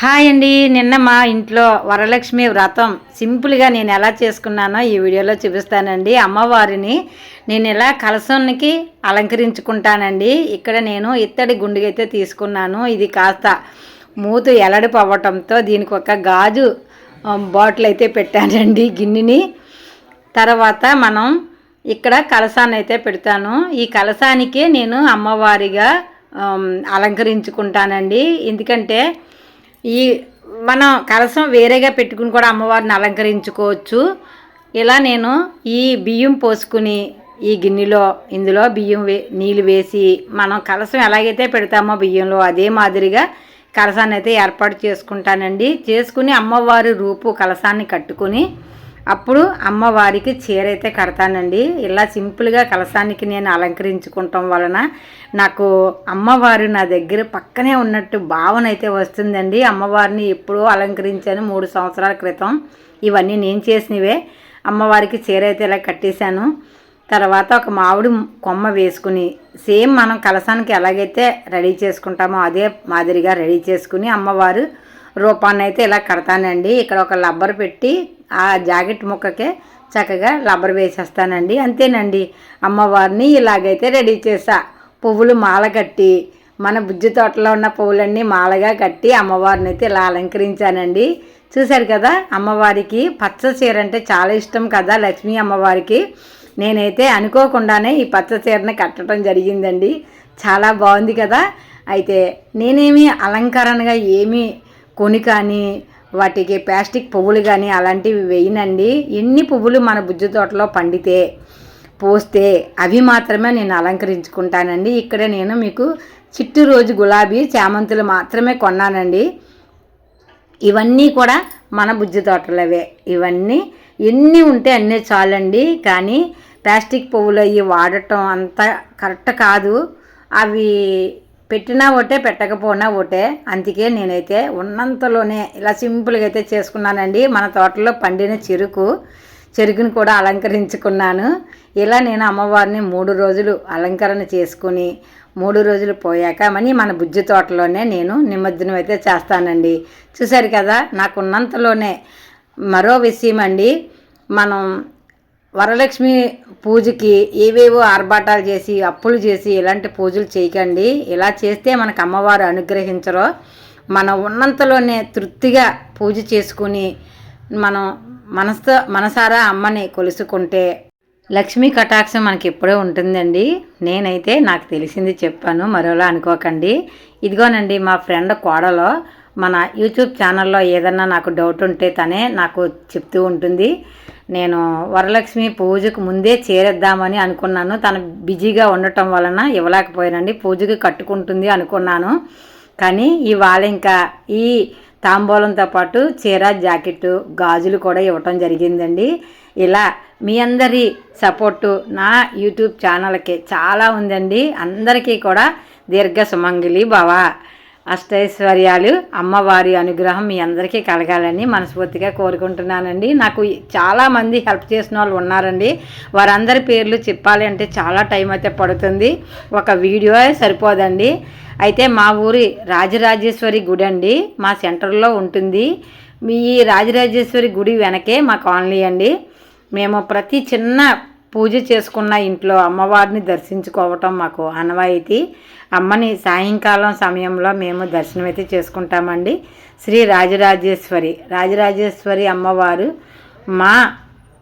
Hi అండి. నిన్న మా ఇంట్లో వరలక్ష్మి వ్రతం సింపుల్గా నేను ఎలా చేసుకున్నానో ఈ వీడియోలో చూపిస్తానండి. అమ్మవారిని నేను ఇలా కలసానికి అలంకరించుకుంటానండి. ఇక్కడ నేను ఇత్తడి గుండుగైతే తీసుకున్నాను. ఇది కాస్త మూతు ఎలడిపు అవ్వటంతో దీనికి ఒక గాజు బాటిల్ అయితే పెట్టానండి గిన్నెని. తర్వాత మనం ఇక్కడ కలసాన్ని అయితే పెడతాను. ఈ కలసానికే నేను అమ్మవారిగా అలంకరించుకుంటానండి. ఎందుకంటే ఈ మనం కలసం వేరేగా పెట్టుకుని కూడా అమ్మవారిని అలంకరించుకోవచ్చు. ఇలా నేను ఈ బియ్యం పోసుకుని ఈ గిన్నెలో ఇందులో బియ్యం వే నీళ్ళు వేసి మనం కలసం ఎలాగైతే పెడతామో బియ్యంలో అదే మాదిరిగా కలసాన్ని అయితే ఏర్పాటు చేసుకుంటానండి. చేసుకుని అమ్మవారి రూపు కలసాన్ని కట్టుకుని అప్పుడు అమ్మవారికి చీర అయితే కడతానండి. ఇలా సింపుల్గా కలసానికి నేను అలంకరించుకుంటాం వలన నాకు అమ్మవారు నా దగ్గర పక్కనే ఉన్నట్టు భావన అయితే వస్తుందండి. అమ్మవారిని ఎప్పుడో అలంకరించాను మూడు సంవత్సరాల క్రితం. ఇవన్నీ నేను చేసినవే. అమ్మవారికి చీర అయితే ఇలా కట్టేశాను. తర్వాత ఒక మామిడి కొమ్మ వేసుకుని సేమ్ మనం కలసానికి ఎలాగైతే రెడీ చేసుకుంటామో అదే మాదిరిగా రెడీ చేసుకుని అమ్మవారు రూపాన్ని అయితే ఇలా కడతానండి. ఇక్కడ ఒక లబ్బర్ పెట్టి ఆ జాకెట్ ముక్కకే చక్కగా రబ్బర్ వేసేస్తానండి. అంతేనండి. అమ్మవారిని ఇలాగైతే రెడీ చేసా. పువ్వులు మాల కట్టి మన బుజ్జి తోటలో ఉన్న పువ్వులన్నీ మాలగా కట్టి అమ్మవారిని అయితే ఇలా అలంకరించానండి. చూశారు కదా అమ్మవారికి పచ్చ చీర అంటే చాలా ఇష్టం కదా లక్ష్మీ అమ్మవారికి. నేనైతే అనుకోకుండానే ఈ పచ్చ చీరని కట్టడం జరిగిందండి. చాలా బాగుంది కదా. అయితే నేనేమి అలంకరణగా ఏమీ కొని కానీ వాటికి ప్లాస్టిక్ పువ్వులు కానీ అలాంటివి వేయనండి. ఎన్ని పువ్వులు మన బుజ్జి తోటలో పండితే పోస్తే అవి మాత్రమే నేను అలంకరించుకుంటానండి. ఇక్కడ నేను మీకు చిట్టు రోజు గులాబీ చామంతులు మాత్రమే కొన్నానండి. ఇవన్నీ కూడా మన బుజ్జి తోటలవే. ఇవన్నీ ఎన్ని ఉంటే అన్నీ చాలండి. కానీ ప్లాస్టిక్ పువ్వులు అవి వాడటం అంత కరెక్ట్ కాదు. అవి పెట్టినా ఒకటే పెట్టకపోయినా ఒకటే అందుకే నేనైతే ఉన్నంతలోనే ఇలా సింపుల్గా అయితే చేసుకున్నానండి. మన తోటలో పండిన చెరుకు చెరుకుని కూడా అలంకరించుకున్నాను. ఇలా నేను అమ్మవారిని మూడు రోజులు అలంకరణ చేసుకుని మూడు రోజులు పోయాక మనీ మన బుజ్జి తోటలోనే నేను నిమజ్జనం అయితే చేస్తానండి. చూశారు కదా నాకు ఉన్నంతలోనే మరో విషయం అండి. మనం వరలక్ష్మి పూజకి ఏవేవో ఆర్భాటాలు చేసి అప్పులు చేసి ఇలాంటి పూజలు చేయకండి. ఇలా చేస్తే మనకు అమ్మవారు అనుగ్రహించరు. మనం ఉన్నంతలోనే తృప్తిగా పూజ చేసుకుని మనం మనసు మనసారా అమ్మని కొలుసుకుంటే లక్ష్మీ కటాక్షం మనకి ఎప్పుడూ ఉంటుందండి. నేనైతే నాకు తెలిసింది చెప్పాను మరోలా అనుకోకండి. ఇదిగోనండి మా ఫ్రెండ్ కోడలో మన యూట్యూబ్ ఛానల్లో ఏదన్నా నాకు డౌట్ ఉంటే తనే నాకు చెప్తూ ఉంటుంది. నేను వరలక్ష్మి పూజకు ముందే చేరేద్దామని అనుకున్నాను. తను బిజీగా ఉండటం వలన ఇవ్వలేకపోయానండి. పూజకి కట్టుకుంటుంది అనుకున్నాను. కానీ ఇవాళ ఇంకా ఈ తాంబూలంతో పాటు చీర జాకెట్టు గాజులు కూడా ఇవ్వటం జరిగిందండి. ఇలా మీ అందరి సపోర్టు నా యూట్యూబ్ ఛానల్కి చాలా ఉందండి. అందరికీ కూడా దీర్ఘ సుమంగిలి భవ. అష్టైశ్వర్యాలు అమ్మవారి అనుగ్రహం మీ అందరికీ కలగాలని మనస్ఫూర్తిగా కోరుకుంటున్నానండి. నాకు చాలామంది హెల్ప్ చేసిన వాళ్ళు ఉన్నారండి. వారందరి పేర్లు చెప్పాలి అంటే చాలా టైం అయితే పడుతుంది. ఒక వీడియో సరిపోదండి. అయితే మా ఊరి రాజరాజేశ్వరి గుడి అండి. మా సెంటర్లో ఉంటుంది. మీ రాజరాజేశ్వరి గుడి వెనకే మా కాలనీ అండి. మేము ప్రతి చిన్న పూజ చేసుకున్న ఇంట్లో అమ్మవారిని దర్శించుకోవటం మాకు అనవాయితీ అమ్మని సాయంకాలం సమయంలో మేము దర్శనమైతే చేసుకుంటామండి. శ్రీ రాజరాజేశ్వరి రాజరాజేశ్వరి అమ్మవారు మా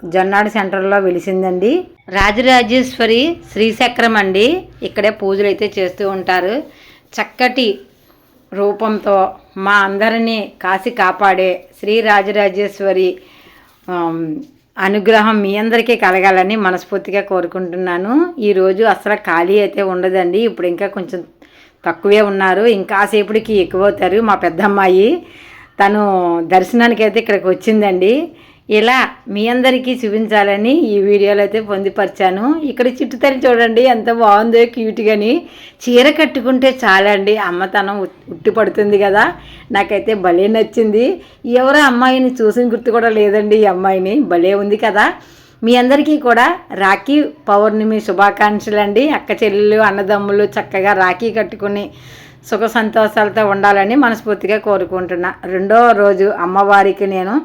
జొన్నాడు సెంటర్లో వెలిసిందండి. రాజరాజేశ్వరి శ్రీచక్రం అండి ఇక్కడే పూజలు అయితే చేస్తూ ఉంటారు. చక్కటి రూపంతో మా అందరినీ కాసి కాపాడే శ్రీ రాజరాజేశ్వరి అనుగ్రహం మీ అందరికీ కలగాలని మనస్ఫూర్తిగా కోరుకుంటున్నాను. ఈరోజు అసలు ఖాళీ అయితే ఉండదండి. ఇప్పుడు ఇంకా కొంచెం తక్కువే ఉన్నారు. ఇంకాసేపటికి ఎక్కువ అవుతారు మా పెద్దమ్మాయి. తను దర్శనానికి అయితే ఇక్కడికి వచ్చిందండి. ఇలా మీ అందరికీ చూపించాలని ఈ వీడియోలో అయితే పొందిపరిచాను. ఇక్కడ చిట్టుతరి చూడండి ఎంత బాగుందో క్యూట్గాని చీర కట్టుకుంటే చాలండి అమ్మతనం ఉట్టి పడుతుంది కదా. నాకైతే భలే నచ్చింది. ఎవరో అమ్మాయిని చూసిన గుర్తు కూడా లేదండి ఈ అమ్మాయిని. భలే ఉంది కదా. మీ అందరికీ కూడా రాఖీ పౌర్ణమి శుభాకాంక్షలు అండి. అక్క చెల్లెలు అన్నదమ్ములు చక్కగా రాఖీ కట్టుకుని సుఖ సంతోషాలతో ఉండాలని మనస్ఫూర్తిగా కోరుకుంటున్నా. రెండో రోజు అమ్మవారికి నేను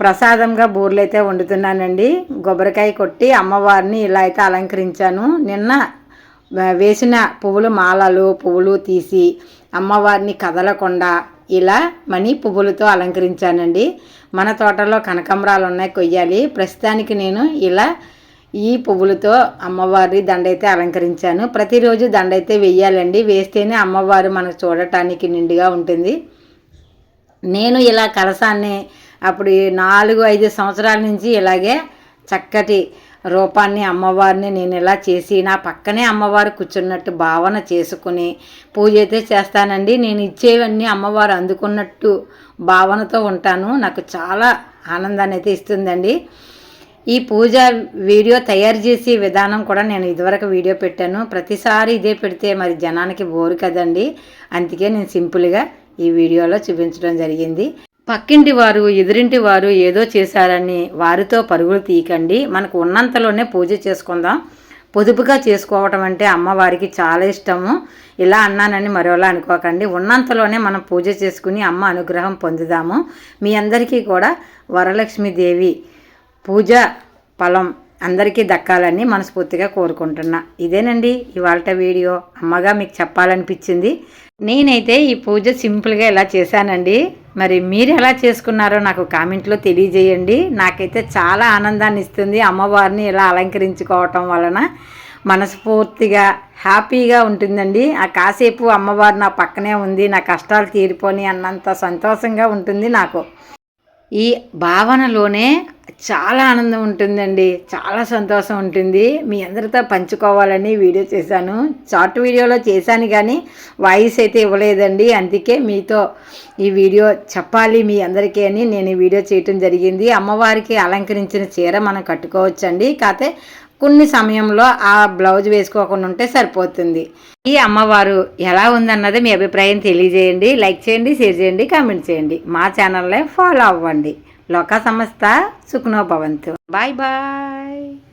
ప్రసాదంగా బూర్లైతే వండుతున్నానండి. కొబ్బరికాయ కొట్టి అమ్మవారిని ఇలా అయితే అలంకరించాను. నిన్న వేసిన పువ్వులు మాలలు పువ్వులు తీసి అమ్మవారిని కదలకుండా ఇలా మనీ పువ్వులతో అలంకరించానండి. మన తోటలో కనకంబరాలు ఉన్నాయి కొయ్యాలి. ప్రస్తుతానికి నేను ఇలా ఈ పువ్వులతో అమ్మవారి దండైతే అలంకరించాను. ప్రతిరోజు దండైతే వెయ్యాలండి వేస్తేనే అమ్మవారు మనకు చూడటానికి నిండుగా ఉంటుంది. నేను ఇలా కలసాన్ని అప్పుడు నాలుగు ఐదు సంవత్సరాల నుంచి ఇలాగే చక్కటి రూపాన్ని అమ్మవారిని నేను ఇలా చేసి నా పక్కనే అమ్మవారు కూర్చున్నట్టు భావన చేసుకుని పూజ అయితే చేస్తానండి. నేను ఇచ్చేవన్నీ అమ్మవారు అందుకున్నట్టు భావనతో ఉంటాను. నాకు చాలా ఆనందాన్ని అయితే ఇస్తుందండి. ఈ పూజ వీడియో తయారు చేసే విధానం కూడా నేను ఇదివరకు వీడియో పెట్టాను. ప్రతిసారి ఇదే పెడితే మరి జనానికి బోరు కదండి. అందుకే నేను సింపుల్గా ఈ వీడియోలో చూపించడం జరిగింది. పక్కింటి వారు ఎదురింటి వారు ఏదో చేశారని వారితో పరుగులు తీయకండి. మనకు ఉన్నంతలోనే పూజ చేసుకుందాం. పొదుపుగా చేసుకోవటం అంటే అమ్మవారికి చాలా ఇష్టము. ఇలా అన్నానని మరోలా అనుకోకండి. ఉన్నంతలోనే మనం పూజ చేసుకుని అమ్మ అనుగ్రహం పొందుదాము. మీ అందరికీ కూడా వరలక్ష్మీదేవి పూజ ఫలం అందరికీ దక్కాలని మనస్ఫూర్తిగా కోరుకుంటున్నా. ఇదేనండి ఇవాళ వీడియో. అమ్మగా మీకు చెప్పాలనిపించింది. నేనైతే ఈ పూజ సింపుల్గా ఇలా చేశానండి? మరి మీరు ఎలా చేసుకున్నారో నాకు కామెంట్లో తెలియజేయండి. నాకైతే చాలా ఆనందాన్ని ఇస్తుంది అమ్మవారిని ఇలా అలంకరించుకోవటం వలన. మనస్ఫూర్తిగా హ్యాపీగా ఉంటుందండి. ఆ కాసేపు అమ్మవారు నా పక్కనే ఉంది నా కష్టాలు తీరిపోని అన్నంత సంతోషంగా ఉంటుంది నాకు. ఈ భావనలోనే చాలా ఆనందం ఉంటుందండి. చాలా సంతోషం ఉంటుంది. మీ అందరితో పంచుకోవాలని వీడియో చేశాను. షార్ట్ వీడియోలో చేశాను కానీ వాయిస్ అయితే ఇవ్వలేదండి. అందుకే మీతో ఈ వీడియో చెప్పాలి మీ అందరికీ అని నేను ఈ వీడియో చేయటం జరిగింది. అమ్మవారికి అలంకరించిన చీర మనం కట్టుకోవచ్చండి. కాకపోతే కొన్ని సమయంలో ఆ బ్లౌజ్ వేసుకోకుండా ఉంటే సరిపోతుంది. ఈ అమ్మవారు ఎలా ఉందన్నది మీ అభిప్రాయం తెలియజేయండి. లైక్ చేయండి షేర్ చేయండి కామెంట్ చేయండి. మా ఛానల్ని ఫాలో అవ్వండి. లోక సంస్థ సుఖనో భవంతు. Bye bye.